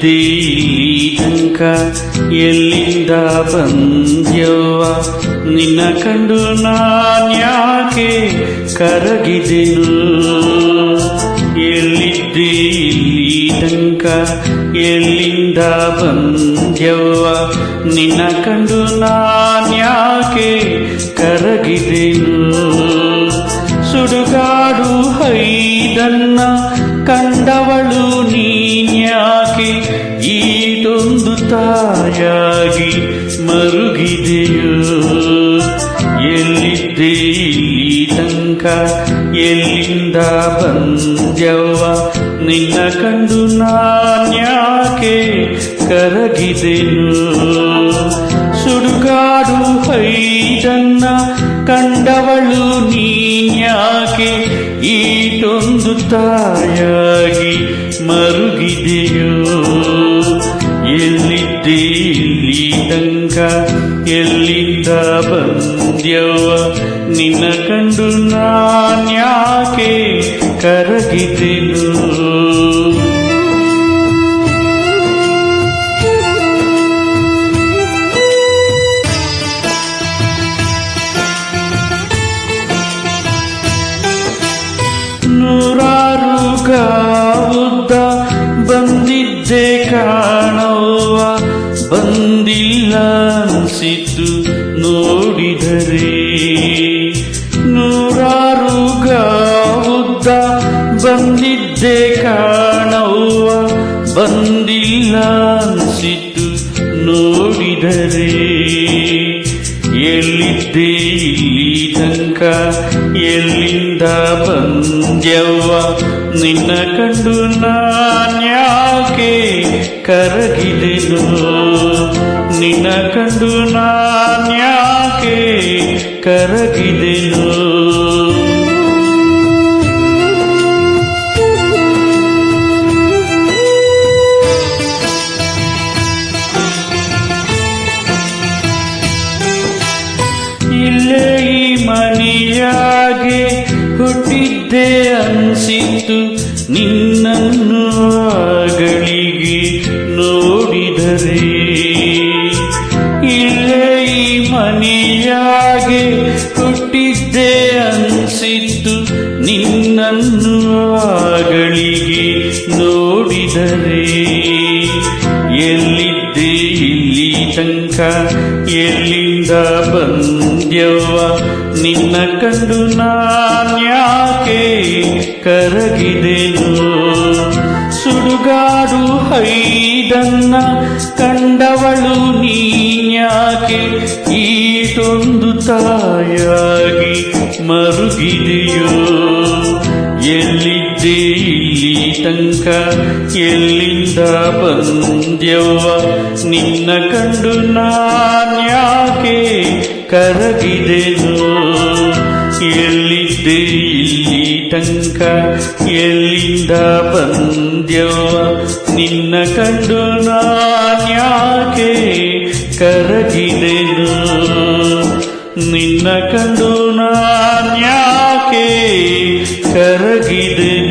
ತನಕ ಎಲ್ಲಿಂದ ಬಂದ್ಯವ್ವ? ನಿನ್ನ ಕಂಡು ನಾನ್ಯಾಕೆ ಕರಗಿದೆನು? ಎಲ್ಲಿದ್ದೆ ಇಲ್ಲಿ ಎಲ್ಲಿಂದ ಬಂದ್ಯವ್ವ? ನಿನ್ನ ಕಂಡು ನಾನ್ಯಾಕೆ ಕರಗಿದೆನು? ಸುಡುಗಾಡು ಹೈದನ್ನ ಕಂಡವಳು ತಾಯಾಗಿ ಮರುಗಿದೆಯೋ? ಎಲ್ಲಿದ್ದೆ ಇಲ್ಲಿ ತನಕ? ಎಲ್ಲಿಂದ ಬಂದ್ಯವ್ವ? ನಿನ್ನ ಕಂಡು ನಾನ್ಯಾಕೆ ಕರಗಿದೆನು? ಸುಡುಗಾಡು ಹೈದನ್ನ ಕಂಡವಳು ನೀನ್ಯಾಕೆ ಈಟೊಂದು ತಾಯಾಗಿ ಮರುಗಿದೆಯೋ? ಎಲ್ಲಿದ್ದೆ ಇಲ್ಲಿ ತನಕ ಎಲ್ಲಿಂದ ಬಂದ್ಯವ ನಿನ್ನ ಕಂಡು ನಾನ್ಯಾಕೆ ಕರಗಿದೆನು? ನೂರಾರು ಗಾವುದ್ದ ಬಂದಿದ್ದೆ ಕಾಣವ್ವ. ಬಂದಿಲ್ಲ ಅನ್ಸಿತ್ತು ನೋಡಿದರೆ. ನೂರಾರು ಗಾವುದ್ದ ಬಂದಿದ್ದೆ ಕಾಣವ್ವ. ಬಂದಿಲ್ಲ ಅನಿಸಿತು ನೋಡಿದರೆ. ಎಲ್ಲಿದ್ದೆ ಇಲ್ಲಿ ತನಕ ಎಲ್ಲಿಂದ ಬಂದ್ಯವ್ವ ನಿನ್ನ ಕಂಡು ನಾನ್ಯಾಕೆ ಕರಗಿದೆನು ನಿನ್ನ ಕಂಡು ನಾನ್ಯಾಕೆ ಕರಗಿದೆನು ಹುಟ್ಟಿದ್ದೆ ಅನ್ಸಿತ್ತು ನಿನ್ನನ್ನು ಆಗಳಿಗೆ ನೋಡಿದರೆ. ಇಲ್ಲೇ ಈ ಮನೆಯಾಗೆ ಹುಟ್ಟಿದ್ದೆ ಅನ್ಸಿತ್ತು ನಿನ್ನನ್ನು ಆಗಳಿಗೆ ನೋಡಿದರೆ. ಎಲ್ಲಿದ್ದೆ ಇಲ್ಲಿ ತನಕ ಎಲ್ಲಿಂದ ಬಂದ್ಯವ್ವ? ನಿನ್ನ ಕಂಡು ನಾನ್ಯಾಕೆ ಕರಗಿದೆನು? ಸುಡುಗಾಡು ಹೈದನ್ನ ಕಂಡವಳು ನೀನ್ಯಾಕೆ ಈಟೊಂದು ತಾಯಾಗಿ ಮರುಗಿದೆಯೋ? ಎಲ್ಲಿದ್ದೆ ಇಲ್ಲಿ ತನಕ? ಎಲ್ಲಿಂದ ಬಂದ್ಯವ್ವ? ನಿನ್ನ ಕಂಡು ನಾನ್ಯಾಕೆ ಕರಗಿದೆನು? ಎಲ್ಲಿದ್ದೆ ಇಲ್ಲಿ ತಂಕ ಎಲ್ಲಿಂದ ಬಂದ್ಯೋ? ನಿನ್ನ ಕಂಡು ನಾನ್ಯಾಕೆ ಕರಗಿದೆನು? ನಿನ್ನ ಕಂಡು ನಾನ್ಯಾಕೆ ಕರಗಿದೆನು?